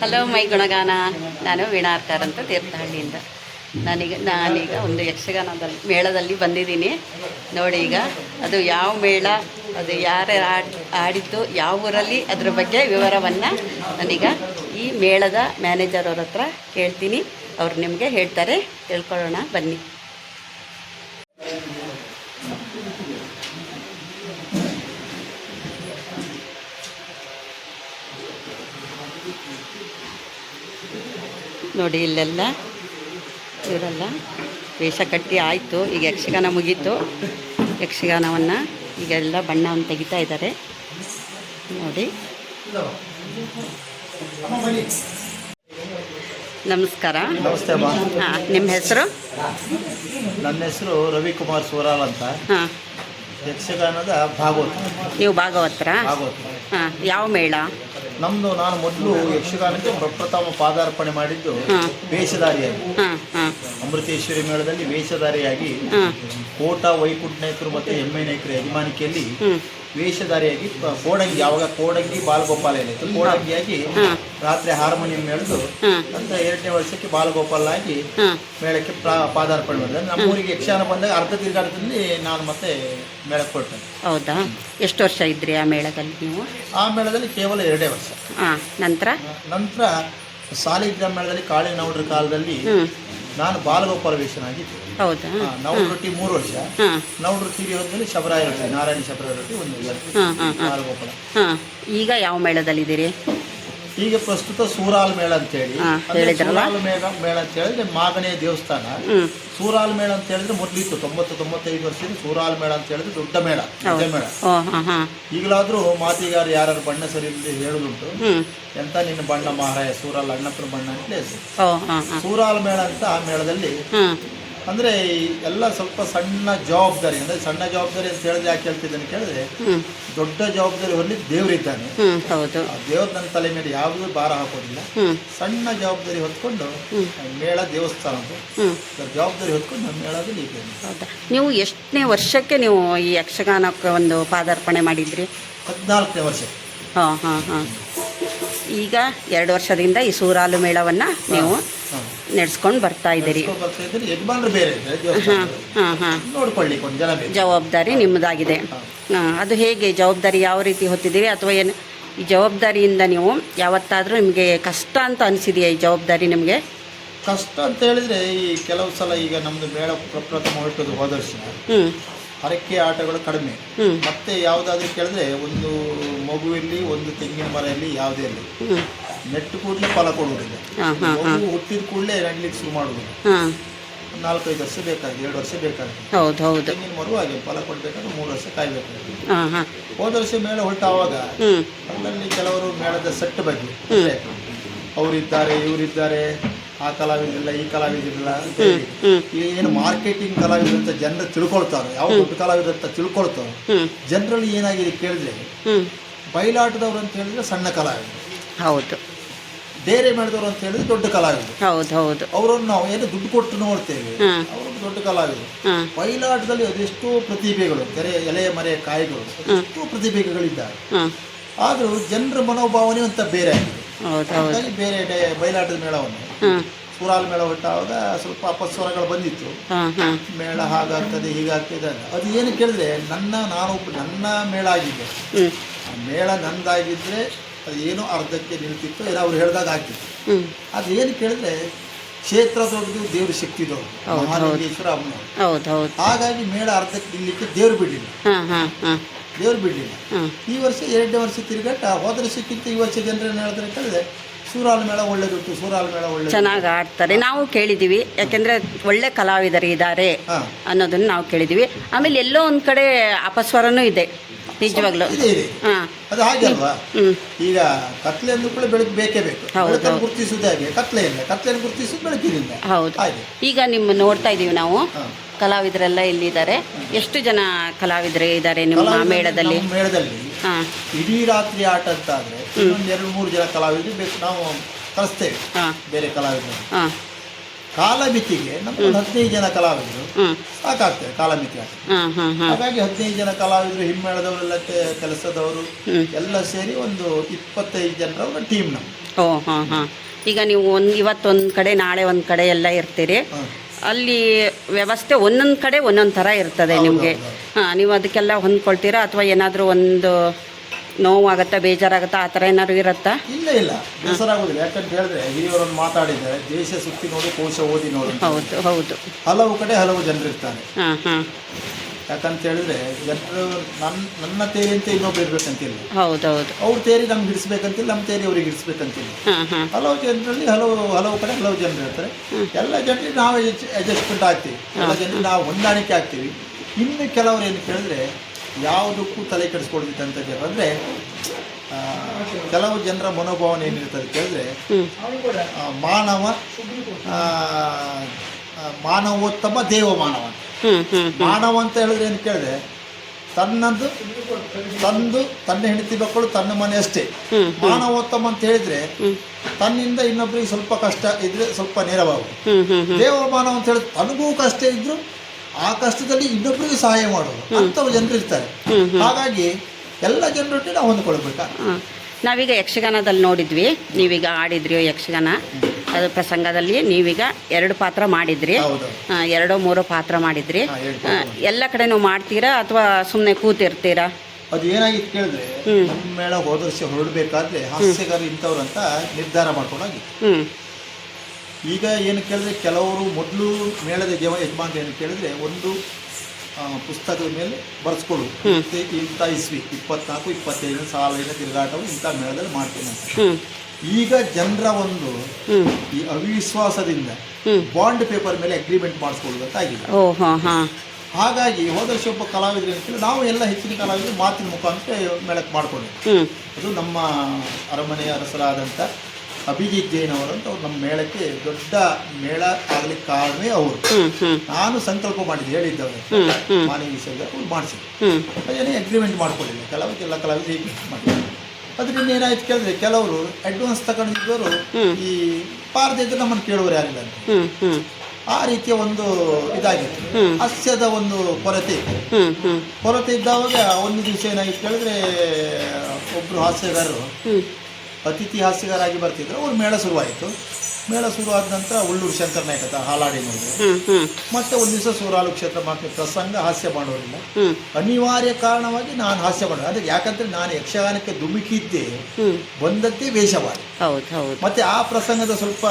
Hello my ಗುಣಗಾನ ನಾನು ವೀಣಾರ್ಕರ್ ಅಂತ ತೀರ್ಥಹಳ್ಳಿಯಿಂದ. ನಾನೀಗ ನಾನೀಗ ಒಂದು ಯಕ್ಷಗಾನದಲ್ಲಿ, ಮೇಳದಲ್ಲಿ ಬಂದಿದ್ದೀನಿ. ನೋಡಿ ಈಗ, ಅದು ಯಾವ ಮೇಳ, ಅದು ಯಾರು ಆಡ್, ಆಡಿದ್ದು, ಯಾವ ಊರಲ್ಲಿ, ಅದ್ರ ಬಗ್ಗೆ ವಿವರವನ್ನು ನಾನೀಗ ಈ ಮೇಳದ ಮ್ಯಾನೇಜರ್ ಅವ್ರ ಹತ್ರ ಕೇಳ್ತೀನಿ. ಅವ್ರು ನಿಮಗೆ ಹೇಳ್ತಾರೆ, ತಿಳ್ಕೊಳ್ಳೋಣ, ಬನ್ನಿ. ನೋಡಿ ಇಲ್ಲೆಲ್ಲ. ಇವರೆಲ್ಲ ವೇಷ ಕಟ್ಟಿ ಆಯಿತು. ಈಗ ಯಕ್ಷಗಾನ ಮುಗೀತು. ಯಕ್ಷಗಾನವನ್ನು ಈಗ ಎಲ್ಲ ಬಣ್ಣವನ್ನು ತೆಗಿತಾ ಇದ್ದಾರೆ. ನೋಡಿ. ನಮಸ್ಕಾರ. ನಮಸ್ತೆ ಹಾಂ ನಿಮ್ಮ ಹೆಸರು? ನನ್ನ ಹೆಸರು ರವಿಕುಮಾರ್ ಸೋರಾಲ್ ಅಂತ. ಹಾಂ. ಯಕ್ಷಗಾನದ ಭಾಗವತ. ನೀವು ಭಾಗವತರ? ಭಾಗವತ. ಹಾಂ ಯಾವ ಮೇಳ? ನಮ್ಮದು ನಾನು ಮೊದಲು ಯಕ್ಷಗಾನಕ್ಕೆ ಪ್ರಪ್ರಥಮ ಪಾದಾರ್ಪಣೆ ಮಾಡಿದ್ದು. ವೇಷಧಾರಿಯಾಗಿ. ಅಮೃತೇಶ್ವರಿ ಮೇಳದಲ್ಲಿ ವೇಷಧಾರಿಯಾಗಿ ಕೋಟ ವೈಕುಂಠ ನಾಯಕರು ಮತ್ತು ಎಮ್ಮೆ ನಾಯಕರ ಯಜಮಾನಿಕೆಯಲ್ಲಿ ವೇಷಧಾರಿಯಾಗಿ ಕೋಡಂಗಿ ಯಾವಾಗ ಕೋಡಂಗಿ ಬಾಲಗೋಪಾಲ ಏನಿತ್ತು ಕೋಡಂಗಿಯಾಗಿ ರಾತ್ರಿ ಹಾರ್ಮೋನಿಯಂ ಹೇಳಿದು ಅಂತ ಎರಡನೇ ವರ್ಷಕ್ಕೆ ಬಾಲಗೋಪಾಲ ಆಗಿ ಮೇಳಕ್ಕೆ ಪಾದಾರ್ಪಣೆ ಮಾಡಿದೆ ನಮ್ಮೂರಿಗೆ ಯಕ್ಷಗಾನ ಬಂದಾಗ ಅರ್ಧ ತಿರುಗಾಟದಲ್ಲಿ ನಾನು ಮತ್ತೆ ಮೇಳಕ್ಕೆ ಕೊಟ್ಟೆ ಹೌದಾ? ಎಷ್ಟು ವರ್ಷ ಇದ್ರಿ ಆ ಮೇಳದಲ್ಲಿ ನೀವು? ಆ ಮೇಳದಲ್ಲಿ ಕೇವಲ ಎರಡೇ ವರ್ಷ. ನಂತರ? ನಂತರ ಸಾಲಿಗ್ರಾಮ ಮೇಳದಲ್ಲಿ ಕಾಳಿನೌಡ್ರ ಕಾಲದಲ್ಲಿ ನಾನು ಬಾಲಗೋಪಾಲ ವೇಷನಾಗಿದ್ದೆ ಹೌದಾ? ರೊಟ್ಟಿ ಮೂರು ವರ್ಷ. ತೀರಿ ಹೋದ್ಮೇಲೆ ಶಬರಾಯ ರೊಟ್ಟಿ ನಾರಾಯಣ ಶಬರಾಯ ರೊಟ್ಟಿ ಒಂದು ವರ್ಷ ಬಾಲಗೋಪಾಲ. ಈಗ ಯಾವ ಮೇಳದಲ್ಲಿದ್ದೀರಿ? ಈಗ ಪ್ರಸ್ತುತ ಸೂರಾಲ್ ಮೇಳ ಅಂತೇಳಿ ಹಾ, ಹೇಳಿದ್ರಲ್ಲ? ಸೂರಾಲ್ ಮೇಳ ಮೇಳ ಅಂತ ಹೇಳಿದ್ರೆ ಮಾಗಣೆಯ ದೇವಸ್ಥಾನ. ಸೂರಾಲ್ ಮೇಳ ಅಂತ ಹೇಳಿದ್ರೆ ಮೊದಲಿತ್ತು ತೊಂಬತ್ತು ತೊಂಬತ್ತೈದು ವರ್ಷದಿಂದ ಸೂರಾಲ್ ಮೇಳ ಅಂತ ಹೇಳಿದ್ರೆ ದೊಡ್ಡ ಮೇಳ ದೊಡ್ಡ ಮೇಳ. ಓ ಹಾಂ ಹಾಂ. ಈಗಲಾದರೂ ಮಾತಿಗಾರ ಯಾರು ಬಣ್ಣ ಸರಿ ಇಲ್ಲದೆ ಹೇಳುದುಂಟು. ಹ್ಞೂ ಎಂತ ನಿನ್ನ ಬಣ್ಣ ಮಹಾರಾಯ ಸೂರಾಲ್ ಅಣ್ಣಪ್ಪನ ಬಣ್ಣ ಅಂತ ಹೆಸರು ಓ ಹಾಂ ಹಾಂ. ಸೂರಾಲ್ ಮೇಳ ಅಂತ ಆ ಮೇಳದಲ್ಲಿ ಹಾಂ ಅಂದ್ರೆ ಎಲ್ಲ ಸ್ವಲ್ಪ ಸಣ್ಣ ಜವಾಬ್ದಾರಿ ಅಂದ್ರೆ ಸಣ್ಣ ಜವಾಬ್ದಾರಿ ಅಂತ ಹೇಳಿದ್ರೆ ಯಾಕೆ ಹೇಳ್ತಿದ್ದಾನೆ ಕೇಳಿದ್ರೆ ದೊಡ್ಡ ಜವಾಬ್ದಾರಿ ಹೊರಲಿ ದೇವರಿದ್ದಾನೆ ಹೌದು. ದೇವ್ರ ನನ್ನ ತಲೆ ಮೇಲೆ ಯಾವುದೂ ಭಾರ ಹಾಕೋದಿಲ್ಲ. ಸಣ್ಣ ಜವಾಬ್ದಾರಿ ಹೊತ್ಕೊಂಡು. ಮೇಳ ದೇವಸ್ಥಾನ ಜವಾಬ್ದಾರಿ ಹೊತ್ಕೊಂಡು ನಮ್ಮ ಮೇಳದಲ್ಲಿ ಇದ್ದೇನೆ ಹೌದಾ? ನೀವು ಎಷ್ಟನೇ ವರ್ಷಕ್ಕೆ ನೀವು ಈ ಯಕ್ಷಗಾನಕ್ಕೆ ಒಂದು ಪಾದಾರ್ಪಣೆ ಮಾಡಿದ್ರಿ? ಹದಿನಾಲ್ಕನೇ ವರ್ಷ. ಹಾಂ ಹಾಂ ಹಾಂ. ಈಗ ಎರಡು ವರ್ಷದಿಂದ ಈ ಸೂರಾಲು ಮೇಳವನ್ನು ನೀವು. ನಡೆಸ್ಕೊಂಡು ಬರ್ತಾ ಇದ್ದೀರಿ. ಹಾಂ ಹಾಂ ಹಾಂ. ಜವಾಬ್ದಾರಿ ನಿಮ್ಮದಾಗಿದೆ. ಹಾಂ. ಅದು ಹೇಗೆ ಜವಾಬ್ದಾರಿ ಯಾವ ರೀತಿ ಹೊತ್ತಿದ್ದೀರಿ? ಅಥವಾ ಏನು ಈ ಜವಾಬ್ದಾರಿಯಿಂದ ನೀವು ಯಾವತ್ತಾದರೂ ನಿಮಗೆ ಕಷ್ಟ ಅಂತ ಅನಿಸಿದೆಯಾ ಈ ಜವಾಬ್ದಾರಿ ನಿಮಗೆ? ಕಷ್ಟ ಅಂತ ಹೇಳಿದ್ರೆ ಈ ಕೆಲವು ಸಲ ಈಗ ನಮ್ದು ಬೇಡ ಪ್ರಪ್ರಥಮ ಹೊರಟದು ಹೋದ ವರ್ಷ. ಹ್ಞೂ ಹರಕೆ ಆಟಗಳು ಕಡಿಮೆ. ಮತ್ತೆ ಯಾವುದಾದ್ರೂ ಕೇಳಿದ್ರೆ ಒಂದು ಮಗುವಿಲ್ಲಿ ಒಂದು ತೆಂಗಿನ ಮರ ಇರಲಿ ಯಾವುದೇ ಇರಲಿ. ಹ್ಞೂ ನೆಟ್ಟು ಕೂಡಲೇ ಫಲ ಕೊಡುವುದಿಲ್ಲ. ಮಗು ಹುಟ್ಟಿದ ಕೂಡಲೇ ನಡ್ಲಿಕ್ಕೆ ಶುರು ಮಾಡುವುದಿಲ್ಲ. ಒಂದು ನಾಲ್ಕೈದು ವರ್ಷ ಬೇಕಾಗಿದೆ ಎರಡು ವರ್ಷ ಬೇಕಾಗಿದೆ. ಹೌದು ಹೌದು. ತೆಂಗಿನ ಮರು ಹಾಗೆ ಫಲ ಕೊಡಬೇಕಾದ್ರೆ ಮೂರು ವರ್ಷ ಕಾಯ್ಬೇಕಾಗಿದೆ ಹಾಂ ಹಾಂ. ಹೋದ ವರ್ಷ ಮೇಳ ಹೊರಟಾವಾಗ ಅದರಲ್ಲಿ ಕೆಲವರು ಮೇಳದ ಸೆಟ್ ಬಗ್ಗೆ ಅಂದ್ರೆ ಅವರಿದ್ದಾರೆ ಇವರಿದ್ದಾರೆ ಆ ಕಲಾವಿದಿಲ್ಲ ಈ ಕಲಾವಿದಿಲ್ಲ ಅಂತ ಹೇಳಿ. ಈ ಏನು ಮಾರ್ಕೆಟಿಂಗ್ ಕಲಾವಿದ ಅಂತ ಜನರು ತಿಳ್ಕೊಳ್ತಾರೆ ಯಾವ ದೊಡ್ಡ ಕಲಾವಿದ ಅಂತ ತಿಳ್ಕೊಳ್ತಾರೆ. ಹ್ಞೂ ಜನರಲ್ಲಿ ಏನಾಗಿದೆ ಕೇಳಿದ್ರೆ ಹ್ಞೂ ಬಯಲಾಟದವರು ಅಂತ ಹೇಳಿದ್ರೆ ಸಣ್ಣ ಕಲಾವಿದ ಹೌದು. ಬೇರೆ ಮಾಡಿದವರು ಅಂತ ಹೇಳಿದ್ರೆ ದೊಡ್ಡ ಕಲಾವಿದರು. ಹೌದು ಹೌದು. ಅವರನ್ನು ನಾವು ಏನು ದುಡ್ಡು ಕೊಟ್ಟು ನೋಡ್ತೇವೆ ಅವರು ದೊಡ್ಡ ಕಲಾವಿದರು. ಬಯಲಾಟದಲ್ಲಿ ಅದೆಷ್ಟೋ ಪ್ರತಿಭೆಗಳು ಕೆರೆ ಎಲೆ ಮರೆ ಕಾಯಿಗಳು ಎಷ್ಟೋ ಪ್ರತಿಭೆಗಳಿದ್ದಾರೆ. ಆದರೂ ಜನರ ಮನೋಭಾವನೆ ಅಂತ ಬೇರೆ ಆಗಿದೆ. ಹಾಗಾಗಿ ಬೇರೆ ಬಯಲಾಟದ ಮೇಳವನ್ನು ಸುರಾಲ್ ಮೇಳ ಹೊಟ್ಟಾವಾಗ ಸ್ವಲ್ಪ ಅಪಸ್ವರಗಳು ಬಂದಿತ್ತು. ಮೇಳ ಹಾಗಾಗ್ತದೆ ಹೀಗಾಗ್ತದೆ. ಅದು ಏನು ಕೇಳಿದ್ರೆ ನನ್ನ ನಾನು ನನ್ನ ಮೇಳ ಆಗಿದ್ದೆ ಮೇಳ ನಂದಾಗಿದ್ದರೆ ಅದು ಏನೋ ಅರ್ಧಕ್ಕೆ ನಿಲ್ತಿತ್ತು ಏನೋ ಅವ್ರು ಹೇಳಿದಾಗ ಆಗ್ತಿತ್ತು. ಅದು ಏನು ಕೇಳಿದ್ರೆ ಕ್ಷೇತ್ರ ದೊಡ್ಡದು ದೇವ್ರ ಶಕ್ತಿ ದೊಡ್ಡದು ಮಹಾಲಿಂಗೇಶ್ವರ ಅಮ್ಮನವರು ಹಾಗಾಗಿ ಮೇಳ ಅರ್ಧಕ್ಕೆ ನಿಲ್ಲಕ್ಕೆ ದೇವ್ರು ಬಿಡಲಿಲ್ಲ. ಹಾಂ ಹಾಂ ಹಾಂ. ದೇವ್ರು ಬಿಡಲಿಲ್ಲ. ಈ ವರ್ಷ ಎರಡನೇ ವರ್ಷ ತಿರುಗಾಟ ಹೋದ ವರ್ಷಕ್ಕಿಂತ ಈ ವರ್ಷ ಜನರೇನು ಹೇಳಿದ್ರೆ ಕೇಳಿದ್ರೆ ಸೂರಾಲ್ ಮೇಳ ಒಳ್ಳೇದುಂಟು ಸೂರಾಲ್ ಮೇಳ ಒಳ್ಳೆ ಚೆನ್ನಾಗಿ ಆಡ್ತಾರೆ. ನಾವು ಕೇಳಿದ್ದೀವಿ ಯಾಕೆಂದರೆ ಒಳ್ಳೆ ಕಲಾವಿದರು ಇದ್ದಾರೆ ಅನ್ನೋದನ್ನು ನಾವು ಕೇಳಿದ್ದೀವಿ ಆಮೇಲೆ ಎಲ್ಲೋ ಒಂದು ಕಡೆ ಅಪಸ್ವರನೂ ಇದೆ. ನಿಜವಾಗ್ಲೂ. ಇದೆ ಇದೆ ಹಾಂ. ಅದು ಹಾಗೆ ಅಲ್ವಾ? ಈಗ ಕತ್ಲೆ ಅಂದ್ರೂ ಕೂಡ ಬೆಳಕು ಬೇಕೇ ಬೇಕು. ಹೌದು, ಬೆಳಕನ್ನು. ಗುರುತಿಸುವುದು ಹಾಗೆ? ಕತ್ಲೆಯಿಂದ ಕತ್ಲೆಯನ್ನು ಗುರುತಿಸುವುದು ಬೆಳಕಿನಿಂದ. ಹೌದು. ಹಾಗೆ. ಈಗ ನಿಮ್ಮ ನೋಡ್ತಾ ಇದ್ದೀವಿ ನಾವು. ಹಾಂ. ಕಲಾವಿದರೆಲ್ಲ ಇಲ್ಲಿದ್ದಾರೆ ಎಷ್ಟು ಜನ ಕಲಾವಿದರು ಇದ್ದಾರೆ ನಿಮ್ಮ ಕಲಾವಿದರು ಮೇಳದಲ್ಲಿ ನಮ್ಮ ಮೇಳದಲ್ಲಿ? ಹಾಂ. ಇಡೀ ರಾತ್ರಿ ಆಟ ಅಂತ ಆದ್ರೆ ಇನ್ನೊಂದು ಎರಡು ಮೂರು ಜನ ಕಲಾವಿದರು ಬೇಕು. ನಾವು ಕಳಿಸ್ತೇವೆ ಹಾಂ. ಬೇರೆ ಕಲಾವಿದರು ಹಾಂ. ಕಾಲಮಿತಿಗೆ ನಮ್ಮ ಹದಿನೈದು ಜನ ಕಲಾವಿದರು. ಸಾಕಾಗ್ತದೆ ಕಾಲಮಿತಿ ಆಗ್ತದೆ. ಹಾಗಾಗಿ ಹದಿನೈದು ಜನ ಕಲಾವಿದರು ಹಿಮ್ಮೇಳದವರೆಲ್ಲ ಕೆಲಸದವರು ಎಲ್ಲ ಸೇರಿ ಒಂದು ಇಪ್ಪತ್ತೈದು ಜನರ ಟೀಮ್ ನಾವು ಓ ಹಾಂ ಹಾಂ. ಈಗ ನೀವು ಒಂದು ಇವತ್ತೊಂದು ಕಡೆ ನಾಳೆ ಒಂದು ಕಡೆ ಎಲ್ಲ ಇರ್ತೀರಿ. ಅಲ್ಲಿ ವ್ಯವಸ್ಥೆ ಒಂದೊಂದು ಕಡೆ ಒಂದೊಂದು ಥರ ಇರ್ತದೆ ನಿಮಗೆ. ಹಾಂ ನೀವು ಅದಕ್ಕೆಲ್ಲ ಹೊಂದ್ಕೊಳ್ತೀರಾ ಅಥವಾ ಏನಾದರೂ ಒಂದು ನೋವಾಗತ್ತಾ ಬೇಜಾರಾಗುತ್ತಾ ಆ ಥರ ಏನಾದ್ರು ಇರುತ್ತಾ? ಇಲ್ಲ ಇಲ್ಲ. ಬೇಸರಾಗುದಿಲ್ಲ. ಯಾಕಂತ ಹೇಳಿದ್ರೆ ಹಿರಿಯವರನ್ನು ಮಾತಾಡಿದ್ರೆ ದೇಶ ಸುತ್ತಿ ನೋಡಿ ಕೋಶ ಓದಿ ನೋಡಿ ಹೌದು ಹೌದು. ಹಲವು ಕಡೆ ಹಲವು ಜನರು ಇರ್ತಾರೆ. ಹಾಂ ಹಾಂ. ಯಾಕಂತ ಹೇಳಿದ್ರೆ ಜನರು ನನ್ನ ನನ್ನ ತೇರಿ ಅಂತ ಇನ್ನೊಬ್ರು ಇರ್ಬೇಕಂತಿಲ್ಲ. ಹೌದು ಹೌದು. ಅವ್ರ ತೇರಿ ನಮ್ಗೆ ಹಿಡಿಸ್ಬೇಕಂತಿಲ್ಲ ನಮ್ಮ ತೇರಿ ಅವ್ರಿಗೆ ಹಿಡಿಸ್ಬೇಕಂತಿಲ್ಲ. ಹಲವು ಜನರಲ್ಲಿ ಹಲವು ಹಲವು ಕಡೆ ಹಲವು ಜನರು ಇರ್ತಾರೆ. ಎಲ್ಲ ಜನರಿಗೆ ನಾವು ಅಡ್ಜಸ್ಟ್ಮೆಂಟ್ ಆಗ್ತೀವಿ. ಎಲ್ಲ ಜನರಿಗೆ ನಾವು ಹೊಂದಾಣಿಕೆ ಆಗ್ತೀವಿ. ಇನ್ನು ಕೆಲವರು ಏನು ಕೇಳಿದ್ರೆ ಯಾವುದಕ್ಕೂ ತಲೆ ಕೆಡಿಸ್ಕೊಳ್ತಿದ್ದಂಥದ್ದು ಅಂದರೆ ಕೆಲವು ಜನರ ಮನೋಭಾವನೆ ಏನಿರ್ತದೆ ಕೇಳಿದ್ರೆ ಮಾನವ ಮಾನವೋತ್ತಮ ದೇವ ಮಾನವ ಅಂತ. ಮಾನವ ಅಂತ ಹೇಳಿದ್ರೆ ಏನು ಕೇಳಿದ್ರೆ ತನ್ನದು ತಂದು ತನ್ನ ಹೆಂಡತಿ ಮಕ್ಕಳು ತನ್ನ ಮನೆ ಅಷ್ಟೇ. ಮಾನವೋತ್ತಮ ಅಂತ ಹೇಳಿದ್ರೆ ತನ್ನಿಂದ ಇನ್ನೊಬ್ಬರಿಗೆ ಸ್ವಲ್ಪ ಕಷ್ಟ ಇದ್ರೆ ಸ್ವಲ್ಪ ನೇರವಾಗು. ದೇವ ಮಾನವ ಅಂತ ಹೇಳಿದ್ರೆ ತನಗೂ ಕಷ್ಟ ಇದ್ರು ಆ ಕಷ್ಟದಲ್ಲಿ ಇನ್ನೊಬ್ಬರಿಗೆ ಸಹಾಯ ಮಾಡೋದು. ಅಂಥವು ಜನರು ಇರ್ತಾರೆ. ಹ್ಞೂ ಹ್ಞೂ ಹಾಗಾಗಿ ಎಲ್ಲ ಜನರೊಟ್ಟಿಗೆ ನಾವು ಹೊಂದ್ಕೊಳ್ಬೇಕು? ನಾವೀಗ ಯಕ್ಷಗಾನದಲ್ಲಿ ನೋಡಿದ್ವಿ. ನೀವೀಗ ಆಡಿದ್ರಿ ಯಕ್ಷಗಾನ? ಅದು ಪ್ರಸಂಗದಲ್ಲಿ ನೀವೀಗ ಎರಡು ಪಾತ್ರ ಮಾಡಿದ್ರಿ. ಎರಡೋ ಮೂರೋ ಪಾತ್ರ ಮಾಡಿದ್ರಿ. ಎಲ್ಲ ಕಡೆ ನೀವು ಮಾಡ್ತೀರಾ ಅಥವಾ ಸುಮ್ಮನೆ ಕೂತಿರ್ತೀರಾ? ಅದು ಏನಾಗಿತ್ತು ಕೇಳಿದ್ರೆ. ನಮ್ಮ ಮೇಳ ಹೋದ ವರ್ಷ ಹೊರಡಬೇಕಾದ್ರೆ ಹಾಸ್ಯಗಾರ ಇಂಥವ್ರು ಅಂತ ನಿರ್ಧಾರ ಮಾಡ್ಕೊಂಡಾಗಿತ್ತು ಹ್ಞೂ ಈಗ ಏನು ಕೇಳಿದ್ರೆ ಕೆಲವರು ಮೊದಲು ಮೇಳದ ಜವ ಯಜಮಾನ ಏನು ಕೇಳಿದ್ರೆ ಒಂದು ಪುಸ್ತಕದ ಮೇಲೆ ಬರೆಸ್ಕೊಳ್ಳೋದು. ಇಂಥ- ಇಸ್ವಿ ಇಪ್ಪತ್ನಾಲ್ಕು ಇಪ್ಪತ್ತೈದು ಸಾಲಿನ ತಿರುಗಾಟವು ಇಂಥ ಮೇಳದಲ್ಲಿ ಮಾಡ್ತೇನೆ ಅಂತ. ಈಗ ಜನರ ಒಂದು ಈ ಅವಿಶ್ವಾಸದಿಂದ ಬಾಂಡ್ ಪೇಪರ್ ಮೇಲೆ ಅಗ್ರಿಮೆಂಟ್ ಮಾಡಿಸ್ಕೊಳ್ಳೋದಂತ ಆಗಿದೆ. ಓ ಹಾಂ ಹಾಂ. ಹಾಗಾಗಿ ಹೋದ ವರ್ಷ ಒಬ್ಬ ಕಲಾವಿದರು ನಾವು ಎಲ್ಲ ಹೆಚ್ಚಿನ ಕಲಾವಿದರು ಮಾತಿನ ಮುಖಾಂತರ ಮೇಳಕ್ಕೆ ಮಾಡ್ಕೊಂಡ್ವಿ. ಅದು ನಮ್ಮ ಅರಮನೆಯ ಅರಸರಾದಂಥ ಅಭಿಜಿತ್ ಜೈನ್ ಅವರಂತ ಅವ್ರು ನಮ್ಮ ಮೇಳಕ್ಕೆ ದೊಡ್ಡ ಮೇಳ ಆಗ್ಲಿಕ್ಕೆ ಕಾರಣವೇ ಅವರು. ನಾನು ಸಂಕಲ್ಪ ಮಾಡಿದ್ದೆ ಹೇಳಿದ್ದವರು. ಅವರು ಮಾನಿ ಮಾನವ ವಿಷಯದ ಅವ್ರು ಮಾಡಿಸಿದ್ರು. ಏನೇ ಅದೇನೇ ಅಗ್ರಿಮೆಂಟ್ ಮಾಡ್ಕೊಳ್ಳಿಲ್ಲ ಎಲ್ಲ ಕಲಾವಿದ ಮಾಡಿದ್ರು ಅದರಿಂದ ಏನಾಯ್ತು ಕೇಳಿದ್ರೆ ಕೆಲವರು ಅಡ್ವಾನ್ಸ್ ತಗೊಂಡಿದ್ದವರು. ಈ ಪಾರದಿದ್ದು ನಮ್ಮನ್ನು ಕೇಳುವರು ಯಾರಿಲ್ಲ ಅಂತ. ಆ ರೀತಿಯ ಒಂದು ಇದಾಗಿತ್ತು. ಹಸ್ಯದ ಒಂದು ಕೊರತೆ ಕೊರತೆ ಇದ್ದಾವಾಗ ಒಂದು ದಿವಸ ಏನಾಗಿತ್ತು ಕೇಳಿದ್ರೆ ಒಬ್ರು ಹಾಸ್ಯಗಾರರು ಅತಿಥಿ ಹಾಸ್ಯಗಾರಾಗಿ ಬರ್ತಿದ್ರು. ಅವ್ರ ಮೇಳ ಶುರುವಾಯಿತು. ಮೇಳ ಶುರುವಾದ ನಂತರ ಉಳ್ಳೂರು ಶಂಕರ ನಾಯಕ ಹಾಲಾಡಿ ನೋಡಿದ್ರು. ಹ್ಞೂ ಹ್ಞೂ ಮತ್ತೆ ಒಂದು ದಿವಸ ಸೂರಾಲು ಕ್ಷೇತ್ರ ಮಾತ್ರ ಪ್ರಸಂಗ ಹಾಸ್ಯ ಮಾಡೋರಿಲ್ಲ ಅನಿವಾರ್ಯ ಕಾರಣವಾಗಿ ನಾನು ಹಾಸ್ಯ ಮಾಡೋದು ಅದಕ್ಕೆ ಯಾಕಂದ್ರೆ ನಾನು ಯಕ್ಷಗಾನಕ್ಕೆ ಧುಮುಕಿದ್ದೆ ಬಂದದ್ದೇ ವೇಷವಾಡಿ ಹೌದು ಮತ್ತೆ ಆ ಪ್ರಸಂಗದ ಸ್ವಲ್ಪ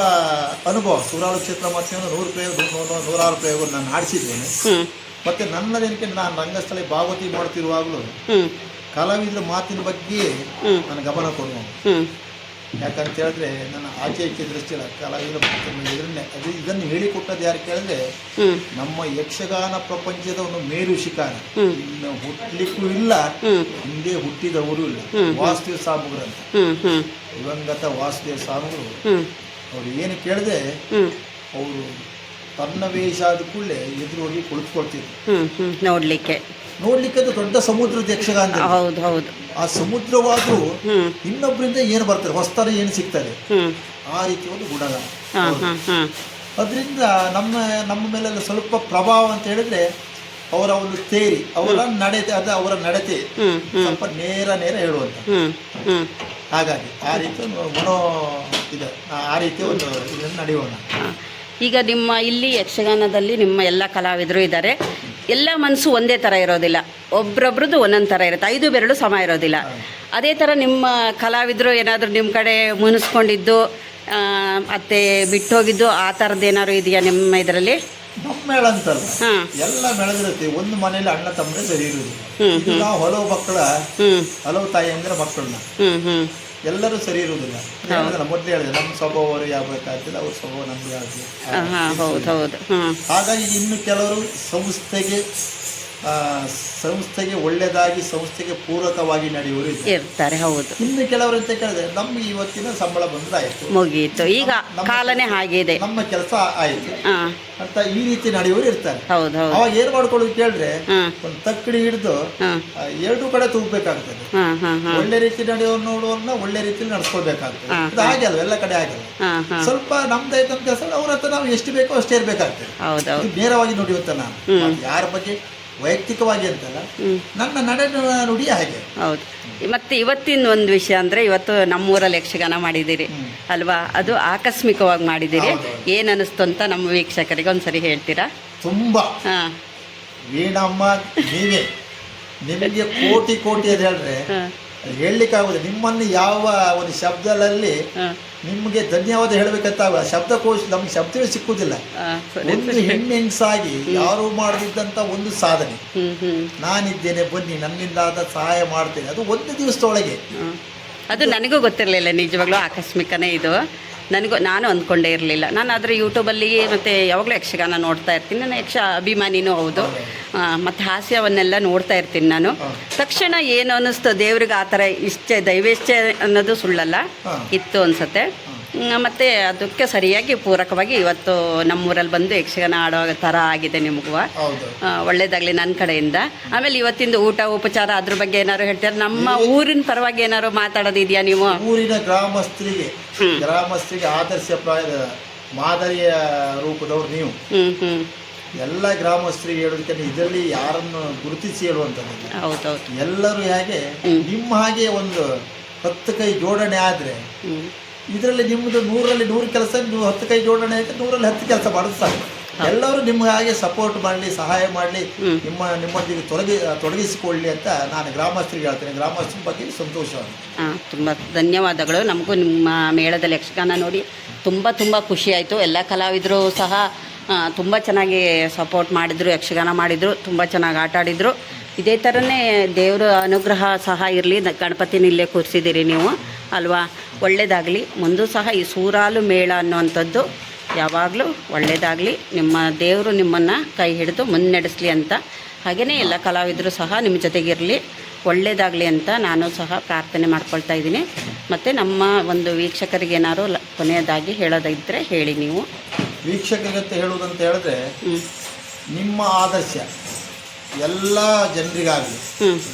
ಅನುಭವ ಸೂರಾಳು ಕ್ಷೇತ್ರ ಮಾತ್ರ ನೂರು ಪ್ರಯೋಗ ನೂರು- ನೂರಾರು ಪ್ರಯೋಗ ನಾನು ಆಡಿಸಿದ್ದೇನೆ ಮತ್ತೆ ಮತ್ತೆ ನನ್ನದೇನಕ್ಕೆ ನಾನು ರಂಗಸ್ಥಳ ಭಾಗವತಿ ಮಾಡ್ತಿರುವಾಗಲೂ ಕಲಾವಿದರ ಮಾತಿನ ಬಗ್ಗೆ. ನಾನು ಗಮನ ಕೊಡುವ. ಯಾಕಂತ ಹೇಳಿದ್ರೆ ನನ್ನ ಆಚೆ ಈಚೆ ದೃಷ್ಟಿಯಲ್ಲ ಕಲಾವಿದರ ಇದನ್ನೇ. ಅದು ಇದನ್ನು ಹೇಳಿಕೊಟ್ಟದ್ದು ಯಾರು ಕೇಳಿದ್ರೆ ನಮ್ಮ ಯಕ್ಷಗಾನ ಪ್ರಪಂಚದ ಒಂದು ಮೇರು ಶಿಕಾರ. ಇನ್ನು ಹುಟ್ಟಲಿಕ್ಕೂ ಇಲ್ಲ ಹಿಂದೆ ಹುಟ್ಟಿದವರು ಇಲ್ಲ. ವಾಸುದೇವ ಸಾಮುಗ್ರು ಅಂತ. ದಿವಂಗತ ವಾಸುದೇವ ಸಾಮುಗ್ರು. ಅವ್ರು ಏನು ಕೇಳಿದೆ ಅವರು ತನ್ನ ವೇಷ ಆದ ಕೂಡಲೇ ಎದುರು ಹೋಗಿ ಕುಳಿತುಕೊಳ್ತಿದ್ರು. ನೋಡ್ಲಿಕ್ಕೆ ಹ್ಞೂ ನೋಡಲಿಕ್ಕೆ. ನೋಡ್ಲಿಕ್ಕೆ ಅದು ದೊಡ್ಡ ಸಮುದ್ರದ ಯಕ್ಷಗಾನ ಹೌದು ಹೌದು. ಆ ಸಮುದ್ರವಾದರೂ ಇನ್ನೊಬ್ಬರಿಂದ ಏನು ಬರ್ತದೆ? ಹೊಸ್ತಾನೆ ಏನು ಸಿಗ್ತದೆ? ಆ ರೀತಿ ಒಂದು ಗುಣಗಾನ ಅದರಿಂದ ನಮ್ಮ ನಮ್ಮ ಮೇಲೆಲ್ಲ ಸ್ವಲ್ಪ ಪ್ರಭಾವ ಅಂತ ಹೇಳಿದ್ರೆ ಅವರ ಒಂದು ತೇರಿ ಅವರ ನಡತೆ ಅದು ಅವರ ನಡತೆ. ಸ್ವಲ್ಪ ನೇರ ನೇರ ಹೇಳುವಂತ. ಹಾಗಾಗಿ ಆ ರೀತಿ ಒಂದು ಮನೋ ಇದೆ ಆ ರೀತಿ ಒಂದು ಇದನ್ನು ನಡೆಯೋಣ. ಈಗ ನಿಮ್ಮ ಇಲ್ಲಿ ಯಕ್ಷಗಾನದಲ್ಲಿ ನಿಮ್ಮ ಎಲ್ಲ ಕಲಾವಿದರು ಇದ್ದಾರೆ. ಎಲ್ಲ ಮನಸ್ಸು ಒಂದೇ ಥರ ಇರೋದಿಲ್ಲ. ಒಬ್ರೊಬ್ರದ್ದು ಒಂದೊಂದು ಥರ ಇರುತ್ತೆ. ಐದು ಬೆರಳು ಸಮ ಇರೋದಿಲ್ಲ. ಅದೇ ಥರ ನಿಮ್ಮ ಕಲಾವಿದರು ಏನಾದರೂ ನಿಮ್ಮ ಕಡೆ ಮುನಿಸ್ಕೊಂಡಿದ್ದು ಅತ್ತೆ ಮತ್ತೆ ಬಿಟ್ಟೋಗಿದ್ದು ಆ ಥರದ್ದು ಏನಾದ್ರು ಇದೆಯಾ ನಿಮ್ಮ ಇದರಲ್ಲಿ? ಮೇಳ ಅಂತಲ್ಲ. ಎಲ್ಲ ಬೆಳೆದಿರುತ್ತೆ ಒಂದು ಮನೇಲಿ ಅಣ್ಣ ತಮ್ಮನೇ ಸರಿ ಇರುವುದು ನಾವು ಹಲವು ಮಕ್ಕಳ ಹ್ಞೂ ತಾಯಿ ಅಂದ್ರೆ ಮಕ್ಕಳನ್ನ. ಎಲ್ಲರೂ ಸರಿ ಇರುವುದಿಲ್ಲ. ಮೊದಲು ಹೇಳಿದೆ ನಮ್ಮ ಸ್ವಭಾವ ಯಾವ ಬೇಕಾಗ್ತದೆ ಅವ್ರ ಸ್ವಭಾವ ನಮ್ಗೆ ಹೌದು ಹಾಗಾಗಿ ಇನ್ನು ಕೆಲವರು ಸಂಸ್ಥೆಗೆ ಸಂಸ್ಥೆಗೆ ಒಳ್ಳೆಯದಾಗಿ ಸಂಸ್ಥೆಗೆ ಪೂರಕವಾಗಿ ನಡೆಯುವರು ಇರ್ತಾರೆ ಹೌದು. ಇನ್ನು ಕೆಲವರು ಅಂತ ಕೇಳಿದ್ರೆ ನಮ್ಗೆ ಇವತ್ತಿನ ಸಂಬಳ ಬಂದ್ರಾಯ್ತು ಮುಗಿಯಿತು ಮುಗೀತು ಈಗ ಕಾಲನೇ ಹಾಗಿದೆ. ನಮ್ಮ ಕೆಲಸ ಆಯ್ತು. ಅಂತ ಈ ರೀತಿ ನಡೆಯುವರು ಇರ್ತಾರೆ. ಹೌದು ಹೌದು. ಅವಾಗ ಏನ್ ಮಾಡ್ಕೊಳ್ಳೋದು ಕೇಳಿದ್ರೆ ಒಂದು ತಕ್ಕಡಿ ಹಿಡಿದು ಎರಡು ಕಡೆ ತೂಗ್ಬೇಕಾಗ್ತದೆ. ಒಳ್ಳೆ ರೀತಿ ನಡೆಯೋರು ನೋಡುವನ್ನ ಒಳ್ಳೆ ರೀತಿಯಲ್ಲಿ ನಡ್ಸ್ಕೊಳ್ಬೇಕಾಗ್ತದೆ. ಹಾ, ಹಾಗೆ ಅಲ್ವ ಎಲ್ಲ ಕಡೆ ಆಗಲ್ಲ ಸ್ವಲ್ಪ ನಮ್ದಾಯ್ತು ಅಂತ ಕೆಲಸ ಅವ್ರ ಹತ್ರ ನಾವು ಎಷ್ಟು ಬೇಕೋ ಅಷ್ಟೇ ಇರ್ಬೇಕಾಗ್ತದೆ. ನೇರವಾಗಿ ನುಡಿಯುತ್ತ ನಾನು. ಯಾರ ಬಗ್ಗೆ? ವೈಯಕ್ತಿಕವಾಗಿ ಅಂತಲ್ಲ ನನ್ನ ನಡೆ ನುಡಿ ಹಾಗೆ. ಹೌದು. ಮತ್ತು ಇವತ್ತಿನ ಒಂದು ವಿಷಯ ಅಂದರೆ ಇವತ್ತು ನಮ್ಮೂರಲ್ಲಿ ಯಕ್ಷಗಾನ ಮಾಡಿದ್ದೀರಿ ಹ್ಮ್. ಅಲ್ವಾ? ಅದು ಆಕಸ್ಮಿಕವಾಗಿ ಮಾಡಿದ್ದೀರಿ. ಏನ್ ಅನ್ನಿಸ್ತು ಅಂತ ನಮ್ಮ ವೀಕ್ಷಕರಿಗೆ ಒಂದ್ಸರಿ ಹೇಳ್ತೀರಾ? ತುಂಬಾ. ಹಾಂ. ವೀಣಮ್ಮ ನೀವೇ. ನಿಮಗೆ ಕೋಟಿ ಕೋಟಿ ಹೇಳಿದ್ರೆ ಅದು ಹೇಳಲಿಕ್ಕಾಗುದು ನಿಮ್ಮನ್ನು ಯಾವ ಒಂದು ಶಬ್ದದಲ್ಲಿ ನಿಮಗೆ ಧನ್ಯವಾದ ಹೇಳಬೇಕಂತ ಶಬ್ದಕೋಶ ನಮ್ಗೆ ಶಬ್ದವೇ ಸಿಕ್ಕುದಿಲ್ಲ. ಒಂದು ಹೆಣ್ಣೆಂಗ್ಸಾಗಿ ಯಾರು ಮಾಡದಿದ್ದಂತ ಒಂದು ಸಾಧನೆ. ನಾನಿದ್ದೇನೆ ಬನ್ನಿ ನನ್ನಿಂದ ಸಹಾಯ ಮಾಡ್ತೇನೆ. ಅದು ಒಂದು ದಿವಸದೊಳಗೆ. ಅದು ನನಗೂ ಗೊತ್ತಿರಲಿಲ್ಲ ನಿಜವಾಗ್ಲೂ ಆಕಸ್ಮಿಕನೇ ಇದು. ನನಗೂ ನಾನು ಅಂದ್ಕೊಂಡೇ ಇರಲಿಲ್ಲ. ನಾನು ಆದರೆ ಯೂಟ್ಯೂಬಲ್ಲಿ ಮತ್ತು ಯಾವಾಗಲೂ ಯಕ್ಷಗಾನ ನೋಡ್ತಾ ಇರ್ತೀನಿ. ನಾನು ಯಕ್ಷ ಅಭಿಮಾನಿನೂ ಹೌದು. ಮತ್ತು ಹಾಸ್ಯವನ್ನೆಲ್ಲ ನೋಡ್ತಾ ಇರ್ತೀನಿ ನಾನು. ತಕ್ಷಣ ಏನು ಅನ್ನಿಸ್ತು? ದೇವ್ರಿಗೆ ಆ ಥರ ಇಷ್ಟೇ ದೈವೇಷ್ಟೇ ಅನ್ನೋದು ಸುಳ್ಳಲ್ಲ. ಇತ್ತು ಅನ್ಸುತ್ತೆ. ಮತ್ತು ಅದಕ್ಕೆ ಸರಿಯಾಗಿ ಪೂರಕವಾಗಿ ಇವತ್ತು ನಮ್ಮೂರಲ್ಲಿ ಬಂದು ಯಕ್ಷಗಾನ ಆಡೋ ಥರ ಆಗಿದೆ ನಿಮಗೂ. ಹೌದು. ಒಳ್ಳೇದಾಗಲಿ ನನ್ನ ಕಡೆಯಿಂದ. ಆಮೇಲೆ ಇವತ್ತಿಂದ ಊಟ ಉಪಚಾರ ಅದ್ರ ಬಗ್ಗೆ ಏನಾದ್ರು ಹೇಳ್ತಾರೆ? ನಮ್ಮ ಊರಿನ ಪರವಾಗಿ ಏನಾದ್ರು ಮಾತಾಡೋದಿದೆಯಾ ನೀವು? ಊರಿನ ಗ್ರಾಮಸ್ಥರಿಗೆ ಗ್ರಾಮಸ್ಥರಿಗೆ ಆದರ್ಶಪ್ರಾಯದ ಮಾದರಿಯ ರೂಪದವ್ರು ನೀವು. ಎಲ್ಲ ಗ್ರಾಮಸ್ಥರಿಗೆ ಹೇಳೋದಕ್ಕೆ ಇದರಲ್ಲಿ ಯಾರನ್ನು ಗುರುತಿಸಿ ಹೇಳುವಂಥದ್ದು ಎಲ್ಲರೂ ಹೇಗೆ ನಿಮ್ಮ ಹಾಗೆ ಒಂದು ಹತ್ತು ಕೈ ಜೋಡಣೆ ಆದರೆ ಇದರಲ್ಲಿ ನಿಮ್ಮದು ನೂರಲ್ಲಿ ನೂರು ಕೆಲಸ ನೀವು ಹತ್ತು ಕೈ ಜೋಡಣೆ ಆಯ್ತು ನೂರಲ್ಲಿ ಹತ್ತು ಕೆಲಸ ಮಾಡೋದು ಸಾಕು. ಎಲ್ಲರೂ ನಿಮ್ಮ ಹಾಗೆ ಸಪೋರ್ಟ್ ಮಾಡಲಿ ಸಹಾಯ ಮಾಡಲಿ. ನಿಮ್ಮ ನಿಮ್ಮೊಂದಿಗೆ ತೊಡಗಿ ತೊಡಗಿಸಿಕೊಳ್ಳಿ ಅಂತ ನಾನು ಗ್ರಾಮಸ್ಥರಿಗೆ ಹೇಳ್ತೇನೆ. ಗ್ರಾಮಸ್ಥರ ಬಗ್ಗೆ ಸಂತೋಷವಾಗಿ. ಹಾಂ ತುಂಬ ಧನ್ಯವಾದಗಳು. ನಮಗೂ ನಿಮ್ಮ ಮೇಳದ ಯಕ್ಷಗಾನ ನೋಡಿ ತುಂಬ ತುಂಬ ಖುಷಿಯಾಯಿತು ಆಯಿತು. ಎಲ್ಲ ಕಲಾವಿದರು ಸಹ ತುಂಬ ಚೆನ್ನಾಗಿ ಸಪೋರ್ಟ್ ಮಾಡಿದರು ಯಕ್ಷಗಾನ ಮಾಡಿದರು ತುಂಬ ಚೆನ್ನಾಗಿ ಆಟ ಆಡಿದರು. ಇದೇ ಥರನೇ ದೇವರ ಅನುಗ್ರಹ ಸಹ ಇರಲಿ. ಗಣಪತಿನ ಇಲ್ಲೇ ಕೂರಿಸಿದ್ದೀರಿ ನೀವು ಅಲ್ವಾ? ಒಳ್ಳೆಯದಾಗಲಿ ಮುಂದೂ ಸಹ ಈ ಸೂರಾಲು ಮೇಳ ಅನ್ನುವಂಥದ್ದು ಯಾವಾಗಲೂ ಒಳ್ಳೆಯದಾಗಲಿ ನಿಮ್ಮ ದೇವರು ನಿಮ್ಮನ್ನು ಕೈ ಹಿಡಿದು ಮುನ್ನಡೆಸಲಿ ಅಂತ. ಹಾಗೆಯೇ ಎಲ್ಲ ಕಲಾವಿದರು ಸಹ ನಿಮ್ಮ ಜೊತೆಗಿರಲಿ. ಒಳ್ಳೆಯದಾಗಲಿ ಅಂತ ನಾನು ಸಹ ಪ್ರಾರ್ಥನೆ ಮಾಡ್ಕೊಳ್ತಾ ಇದ್ದೀನಿ. ಮತ್ತು ನಮ್ಮ ಒಂದು ವೀಕ್ಷಕರಿಗೆ ಏನಾದ್ರು ಲ- ಕೊನೆಯದಾಗಿ ಹೇಳೋದಿದ್ದರೆ ಹೇಳಿ ನೀವು. ವೀಕ್ಷಕರಿಗಂತ ಹೇಳುವುದಂತ ಹೇಳಿದ್ರೆ ನಿಮ್ಮ ಆದರ್ಶ ಎಲ್ಲ ಜನರಿಗಾಗಲಿ.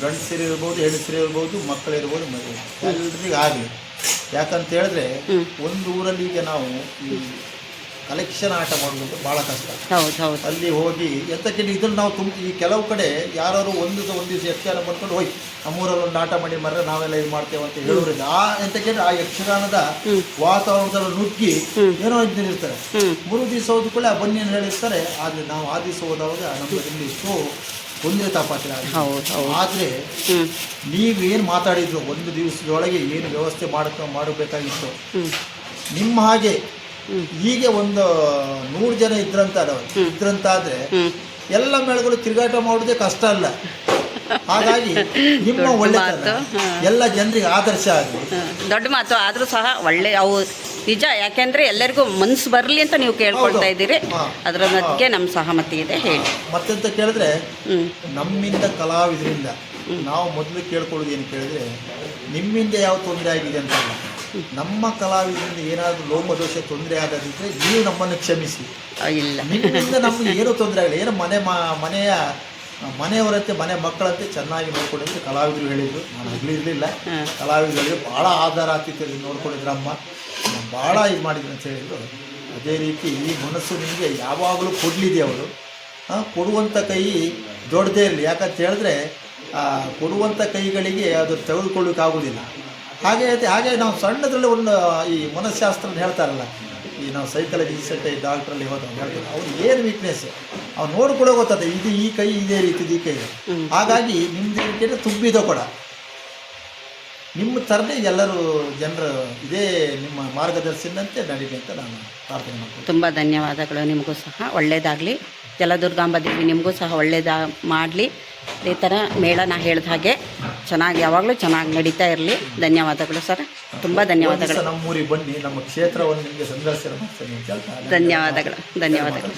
ಗಂಡಸರಿರ್ಬೋದು ಹೆಂಗಸರಿರ್ಬೋದು ಮಕ್ಕಳಿರ್ಬೋದು ಮಗು ಎಲ್ರಿಗಾಗಲಿ. ಯಾಕಂತ ಹೇಳಿದ್ರೆ ಒಂದು ಊರಲ್ಲಿ ಈಗ ನಾವು ಈ ಕಲೆಕ್ಷನ್ ಆಟ ಮಾಡೋದು ಬಹಳ ಕಷ್ಟ. ಅಲ್ಲಿ ಹೋಗಿ ಎಂತಕ್ಕೆ ಇದನ್ನು ನಾವು ತುಂಬ ಈ ಕೆಲವು ಕಡೆ ಯಾರು ಒಂದು ದಿವಸ ಒಂದು ದಿವಸ ಯಕ್ಷಗಾನ ಬಂದ್ಕೊಂಡು ಹೋಯ್ ನಮ್ಮೂರಲ್ಲಿ ಒಂದು ಆಟ ಮಾಡಿ ಮರ ನಾವೆಲ್ಲ ಇದು ಮಾಡ್ತೇವೆ ಅಂತ ಹೇಳೋದ್ರಿಂದ ಆ ಎಂತಕ್ಕೆ ಆ ಯಕ್ಷಗಾನದ. ವಾತಾವರಣದಲ್ಲಿ ನುಗ್ಗಿ. ಏನೋ ಇರ್ತಾರೆ. ಹ್ಞೂ ಮೂರು ದಿವಸ ಹೋದ ಕೂಡ ಬನ್ನಿ ಬನ್ನಿಯನ್ನು ಹೇಳಿರ್ತಾರೆ. ಆದರೆ ನಾವು ಆ ದಿವಸ ಹೋದವಾಗ ನಮ್ಮಲ್ಲಿ ಎಷ್ಟೋ ತಾಪಾತ್ರೆ ಆಗಿದೆ. ಹೌದು ಹೌದು ಆದರೆ ನೀವು ಏನು ಮಾತಾಡಿದ್ರು ಒಂದು ದಿವಸದೊಳಗೆ ಏನು ವ್ಯವಸ್ಥೆ ಮಾಡ್ಕೊ ಮಾಡಬೇಕಾಗಿತ್ತು ನಿಮ್ಮ ಹಾಗೆ ಹ್ಮ್. ಹೀಗೆ ಒಂದು ನೂರು ಜನ ಇದ್ರಂತ. ಇದ್ರಂತಾದ್ರೆ ಹ್ಞೂ ಎಲ್ಲ ಮೇಳಗಳು ತಿರುಗಾಟ ಮಾಡೋದೇ ಕಷ್ಟ ಅಲ್ಲ ಹಾಗಾಗಿ ನಿಮ್ಮ ಒಳ್ಳೆ ಒಳ್ಳೆತನ ಮಾತು, ಹಾ. ಎಲ್ಲ ಜನರಿಗೆ ಆದರ್ಶ ಆಗಲಿ ದೊಡ್ಡ ಮಾತು ಆದರೂ ಸಹ ಒಳ್ಳೆ ಅವು ನಿಜ ಯಾಕೆಂದ್ರೆ ಎಲ್ಲರಿಗೂ ಮನ್ಸು ಬರಲಿ ಅಂತ ನೀವು ಕೇಳ್ಕೊಳ್ತಾ. ಇದ್ದೀರಿ. ಅದರ ಮಧ್ಯೆ ನಮ್ಮ ಸಹಮತಿ ಇದೆ ಹೇಳಿ. ಮತ್ತೆಂತ ಕೇಳಿದ್ರೆ ನಮ್ಮಿಂದ ಕಲಾವಿದರಿಂದ ನಾವು ಮೊದಲು ಕೇಳ್ಕೊಳ್ಳೋದು ಏನು ಕೇಳಿದ್ರೆ ನಿಮ್ಮಿಂದ ಯಾವ ತೊಂದರೆ ಆಗಿದೆ ಅಂತ ನಮ್ಮ ಕಲಾವಿದರಿಂದ ಏನಾದರೂ ಲೋಮದೋಷ ತೊಂದರೆ ಆಗದಿದ್ರೆ ನೀವು ನಮ್ಮನ್ನು ಕ್ಷಮಿಸಿ. ಇಲ್ಲ. ನಿಮ್ಮಿಂದ ನಮ್ಗೆ ಏನೂ ತೊಂದರೆ ಆಗಲಿ ಏನೋ ಮನೆ ಮನೆಯ ಮನೆಯವರಂತೆ ಮನೆ ಮಕ್ಕಳಂತೆ ಚೆನ್ನಾಗಿ ನೋಡ್ಕೊಂಡು ಕಲಾವಿದರು ಹೇಳಿದ್ರು. ನಾನು ಹಗಲಿರಲಿಲ್ಲ ಹಾಂ. ಕಲಾವಿದರಿಗೆ ಭಾಳ ಆಧಾರ ಆತಿಥ್ಯದಲ್ಲಿ ನೋಡ್ಕೊಂಡಿದ್ರು ಅಮ್ಮ ಭಾಳ ಇದು ಮಾಡಿದ್ರು ಅಂತ ಹೇಳಿದ್ರು. ಅದೇ ರೀತಿ ಈ ಮನಸ್ಸು ನಿಮಗೆ ಯಾವಾಗಲೂ ಕೊಡಲಿದೆ ಅವರು. ಕೊಡುವಂಥ ಕೈ ದೊಡ್ಡದೇ ಇರಲಿ. ಯಾಕಂತ ಹೇಳಿದ್ರೆ ಕೊಡುವಂಥ ಕೈಗಳಿಗೆ ಅದು ತೆಗೆದುಕೊಳ್ಳೋಕ್ಕಾಗೋದಿಲ್ಲ ಹಾಗೆ ಅದೇ ಹಾಗೆ ನಾವು ಸಣ್ಣದ್ರಲ್ಲಿ ಒಂದು ಈ ಮನಸ್ಸಾಸ್ತ್ರ ಹೇಳ್ತಾರಲ್ಲ ಈ ನಾವು ಸೈಕಾಲಜಿ ಸೆಟ್ ಡಾಕ್ಟ್ರಲ್ಲಿ ಹೋದಾಗ ಹೇಳ್ತಾರೆ. ಅವ್ರು ಏನು ವೀಕ್ನೆಸ್ ಅವ್ರು ನೋಡ್ಕೊಳ್ಳೋ ಗೊತ್ತದೆ ಇದು ಈ ಕೈ ಇದೇ ರೀತಿ ಈ ಕೈ. ಹಾಗಾಗಿ ನಿಮ್ದು ಕೇಳಿದ್ರೆ ತುಂಬಿದ ಕೊಡ. ನಿಮ್ಮ ಥರನೇ ಎಲ್ಲರೂ ಜನರು ಇದೇ ನಿಮ್ಮ ಮಾರ್ಗದರ್ಶನಂತೆ ನಡೀಲಿ ಅಂತ ನಾನು ಪ್ರಾರ್ಥನೆ ಮಾಡ್ತೀನಿ ತುಂಬ ಧನ್ಯವಾದಗಳು ನಿಮಗೂ ಸಹ. ಒಳ್ಳೆಯದಾಗಲಿ ಜಲದುರ್ಗಾಂಬ ದೇವಿ ನಿಮಗೂ ಸಹ ಒಳ್ಳೆಯದ ಮಾಡಲಿ. ಈ ಥರ ಮೇಳ ನಾ ಹೇಳಿದ ಹಾಗೆ ಚೆನ್ನಾಗಿ ಯಾವಾಗಲೂ ಚೆನ್ನಾಗಿ ನಡೀತಾ ಇರಲಿ. ಧನ್ಯವಾದಗಳು ಸರ್. ತುಂಬ ಧನ್ಯವಾದಗಳು. ನಮ್ಮೂರಿಗೆ ಬನ್ನಿ. ನಮ್ಮ ಕ್ಷೇತ್ರವನ್ನು ನಿಮಗೆ ಸಂದರ್ಶನ ಮಾಡ್ತೀನಿ ಧನ್ಯವಾದಗಳು. ಧನ್ಯವಾದಗಳು.